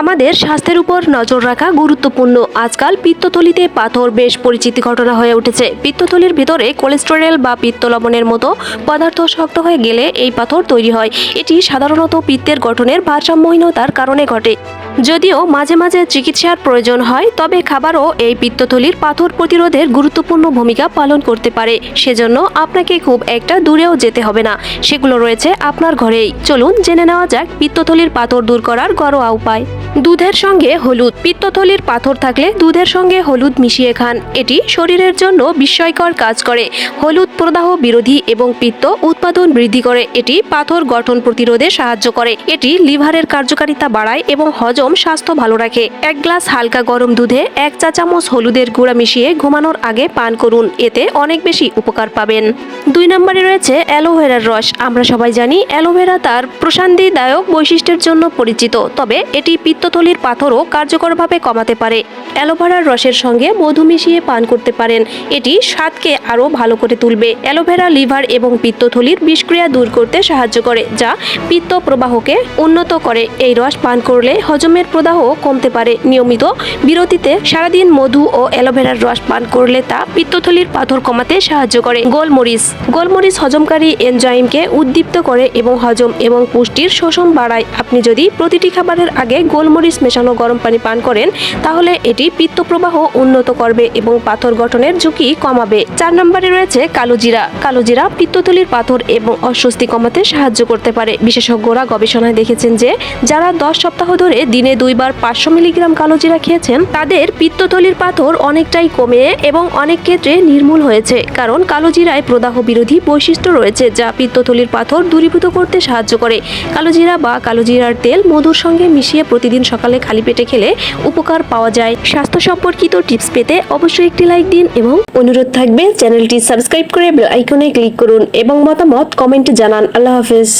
আমাদের স্বাস্থ্যের উপর নজর রাখা গুরুত্বপূর্ণ। আজকাল পিত্তথলিতে পাথর বেশ পরিচিতি ঘটনা হয়ে উঠেছে। পিত্তথলির ভিতরে কোলেস্টেরল বা পিত্ত লবণের মতো পদার্থ শক্ত হয়ে গেলে এই পাথর তৈরি হয়। এটি সাধারণত পিত্তের গঠনের ভারসাম্যহীনতার কারণে ঘটে। যদিও মাঝে মাঝে চিকিৎসার প্রয়োজন হয়, তবে খাবারও এই পিত্তথলির পাথর প্রতিরোধের গুরুত্বপূর্ণ ভূমিকা পালন করতে পারে। সেজন্য আপনাকে খুব একটা দূরেও যেতে হবে না। সেগুলো রয়েছে আপনার ঘরেই। চলুন জেনে নেওয়া যাক পিত্তথলির পাথর দূর করার ঘরোয়া উপায়। দুধের সঙ্গে হলুদ। পিত্তথলির পাথর থাকলে দুধের সঙ্গে হলুদ মিশিয়ে খান। এটি শরীরের জন্য বিস্ময়কর কাজ করে। হলুদ প্রদাহ বিরোধী এবং পিত্ত উৎপাদন বৃদ্ধি করে। এটি পাথর গঠন প্রতিরোধে সাহায্য করে। এটি লিভারের কার্যকারিতা বাড়ায় এবং হজম স্বাস্থ্য ভালো রাখে। এক গ্লাস হালকা গরম দুধে এক চা চামচ হলুদের গুঁড়া মিশিয়ে ঘুমানোর আগে পান করুন। এতে অনেক বেশি উপকার পাবেন। দুই নম্বরে রয়েছে অ্যালোভেরার রস। আমরা সবাই জানি অ্যালোভেরা তার প্রশান্তিদায়ক বৈশিষ্ট্যের জন্য পরিচিত। তবে এটি পিত্তথলির পাথরও কার্যকরভাবে কমাতে পারে। অ্যালোভেরার রসের সঙ্গে মধু মিশিয়ে পান করতে পারেন। এটি স্বাদকে আরও ভালো করে তুলবে। অ্যালোভেরা, লিভার এবং পিত্তথলির বিষক্রিয়া দূর করতে সাহায্য করে, যা পিত্ত প্রবাহকে উন্নত করে। এই রস পান করলে হজমের প্রদাহ কমতে পারে। নিয়মিত বিরতিতে সারাদিন মধু ও অ্যালোভেরার রস পান করলে তা পিত্তথলির পাথর কমাতে সাহায্য করে। গোলমরিচ। গোলমরিচ হজমকারী এনজাইমকে উদ্দীপ্ত করে এবং হজম এবং পুষ্টির শোষণ বাড়ায়। আপনি যদি প্রতিটি খাবারের আগে গোলমরিচ মেশানো গরম পানি পান করেন, তাহলে এটি পিত্ত প্রবাহ উন্নত করবে এবং পাথর গঠনের ঝুঁকি কমাবে। চার নম্বরে রয়েছে কালোজিরা কালোজিরা পিত্তথলির পাথর এবং অস্বস্তি কমাতে সাহায্য করতে পারে। বিশেষজ্ঞরা গবেষণায় দেখেছেন যে, যারা দশ সপ্তাহ ধরে দিনে দুইবার পাঁচশো মিলিগ্রাম কালোজিরা খেয়েছেন। তাদের পিত্তথলির পাথর অনেকটাই কমে এবং অনেক ক্ষেত্রে নির্মূল হয়েছে, কারণ কালোজিরায় প্রদাহ বিরোধী বৈশিষ্ট্য রয়েছে, যা পিত্তথলির পাথর দূরীভূত করতে সাহায্য করে। কালোজিরা বা কালোজিরার তেল মধুর সঙ্গে মিশিয়ে প্রতিদিন সকালে খালি পেটে খেলে উপকার পাওয়া যায়। স্বাস্থ্য সম্পর্কিত টিপস পেতে অবশ্যই একটি লাইক দিন এবং অনুরোধ থাকবে চ্যানেলটি সাবস্ক্রাইব করে আইকনে ক্লিক করুন এবং মতামত কমেন্টে জানান। আল্লাহ হাফেজ।